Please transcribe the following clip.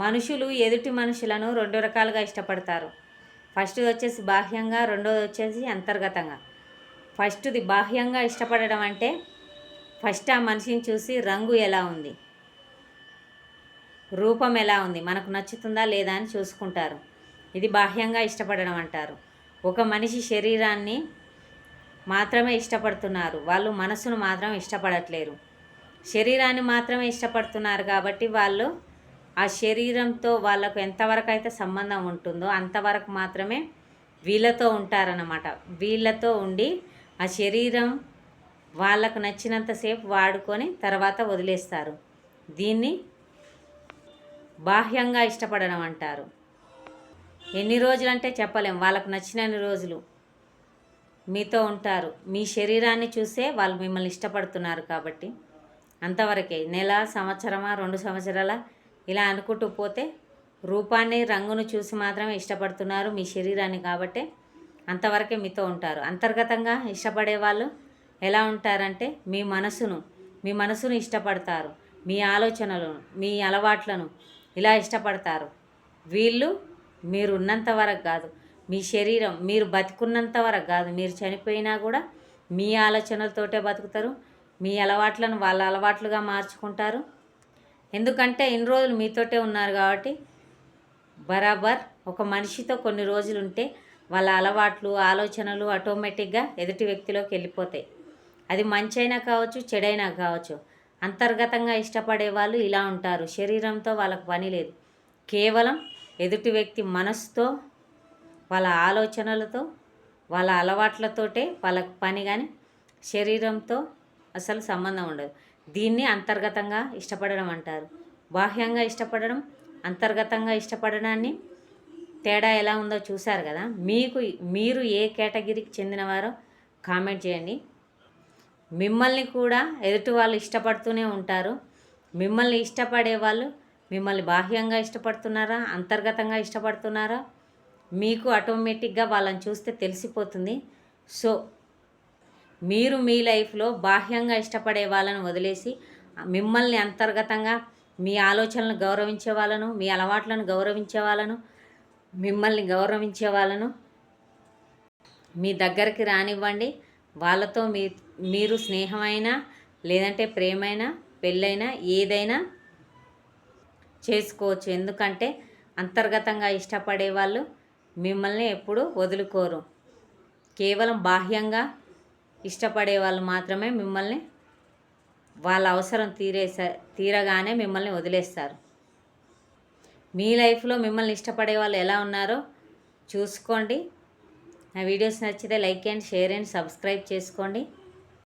మనుషులు ఎదుటి మనుషులను రెండు రకాలుగా ఇష్టపడతారు. ఫస్ట్ది వచ్చేసి బాహ్యంగా రెండోది వచ్చేసి అంతర్గతంగా. ఫస్ట్ది బాహ్యంగా ఇష్టపడడం అంటే ఫస్ట్ ఆ మనిషిని చూసి రంగు ఎలా ఉంది? రూపం ఎలా ఉంది? మనకు నచ్చుతుందా లేదా అని చూసుకుంటారు. ఇది బాహ్యంగా ఇష్టపడడం అంటారు. ఒక మనిషి శరీరాన్ని మాత్రమే ఇష్టపడుతున్నారు. వాళ్ళు మనసును మాత్రం ఇష్టపడట్లేరు. శరీరాన్ని మాత్రమే ఇష్టపడుతున్నారు కాబట్టి వాళ్ళు ఆ శరీరంతో వాళ్ళకు ఎంతవరకు అయితే సంబంధం ఉంటుందో అంతవరకు మాత్రమే వీళ్ళతో ఉంటారన్నమాట. వీళ్ళతో ఉండి ఆ శరీరం వాళ్ళకు నచ్చినంతసేపు వాడుకొని తర్వాత వదిలేస్తారు. దీన్ని బాహ్యంగా ఇష్టపడడం అంటారు. ఎన్ని రోజులు అంటే చెప్పలేం. వాళ్ళకు నచ్చినన్ని రోజులు మీతో ఉంటారు. మీ శరీరాన్ని చూసే వాళ్ళు మిమ్మల్ని ఇష్టపడుతున్నారు కాబట్టి. అంతవరకే నెల సంవత్సరమా రెండు సంవత్సరాల ఇలా అనుకుంటూ పోతే రూపాన్ని రంగును చూసి మాత్రమే ఇష్టపడుతున్నారు మీ శరీరాన్ని కాబట్టి అంతవరకే మీతో ఉంటారు. అంతర్గతంగా ఇష్టపడే వాళ్ళు ఎలా ఉంటారంటే మీ మనసును మీ మనసును ఇష్టపడతారు. మీ ఆలోచనలను మీ అలవాట్లను ఇలా ఇష్టపడతారు. వీళ్ళు మీరు ఉన్నంత వరకు కాదు మీ శరీరం మీరు బతికున్నంత వరకు కాదు మీరు చనిపోయినా కూడా మీ ఆలోచనలతోటే బతుకుతారు మీ అలవాట్లను వాళ్ళ అలవాట్లుగా మార్చుకుంటారు. ఎందుకంటే ఇన్ని రోజులు మీతోటే ఉన్నారు కాబట్టి బరాబర్ ఒక మనిషితో కొన్ని రోజులు ఉంటే వాళ్ళ అలవాట్లు ఆలోచనలు ఆటోమేటిక్గా ఎదుటి వ్యక్తిలోకి వెళ్ళిపోతాయి. అది మంచి అయినా కావచ్చు చెడైనా కావచ్చు. అంతర్గతంగా ఇష్టపడే వాళ్ళు ఇలా ఉంటారు. శరీరంతో వాళ్ళకు పని లేదు. కేవలం ఎదుటి వ్యక్తి మనసుతో వాళ్ళ ఆలోచనలతో వాళ్ళ అలవాట్లతోటే వాళ్ళకు పని కానీ శరీరంతో అసలు సంబంధం ఉండదు. దీన్ని అంతర్గతంగా ఇష్టపడడం అంటారు. బాహ్యంగా ఇష్టపడడం అంతర్గతంగా ఇష్టపడడాన్ని తేడా ఎలా ఉందో చూశారు కదా? మీకు మీరు ఏ కేటగిరీకి చెందినవారో కామెంట్ చేయండి. మిమ్మల్ని కూడా ఎదుటి వాళ్ళు ఇష్టపడుతూనే ఉంటారు. మిమ్మల్ని ఇష్టపడే వాళ్ళు మిమ్మల్ని బాహ్యంగా ఇష్టపడుతున్నారా అంతర్గతంగా ఇష్టపడుతున్నారా? మీకు ఆటోమేటిక్గా వాళ్ళని చూస్తే తెలిసిపోతుంది. సో మీరు మీ లైఫ్లో బాహ్యంగా ఇష్టపడే వాళ్ళను వదిలేసి మిమ్మల్ని అంతర్గతంగా మీ ఆలోచనలను గౌరవించే వాళ్ళను మీ అలవాట్లను గౌరవించే వాళ్ళను మిమ్మల్ని గౌరవించే వాళ్ళను మీ దగ్గరికి రానివ్వండి. వాళ్ళతో మీ మీరు స్నేహమైనా లేదంటే ప్రేమైనా పెళ్ళైనా ఏదైనా చేసుకోవచ్చు. ఎందుకంటే అంతర్గతంగా ఇష్టపడే వాళ్ళు మిమ్మల్ని ఎప్పుడూ వదులుకోరు. కేవలం బాహ్యంగా ఇష్టపడే వాళ్ళు మాత్రమే మిమ్మల్ని వాళ్ళ అవసరం తీరేస తీరగానే మిమ్మల్ని వదిలేస్తారు. మీ లైఫ్లో మిమ్మల్ని ఇష్టపడే వాళ్ళు ఎలా ఉన్నారో చూసుకోండి. నా వీడియోస్ నచ్చితే like and share and subscribe చేసుకోండి.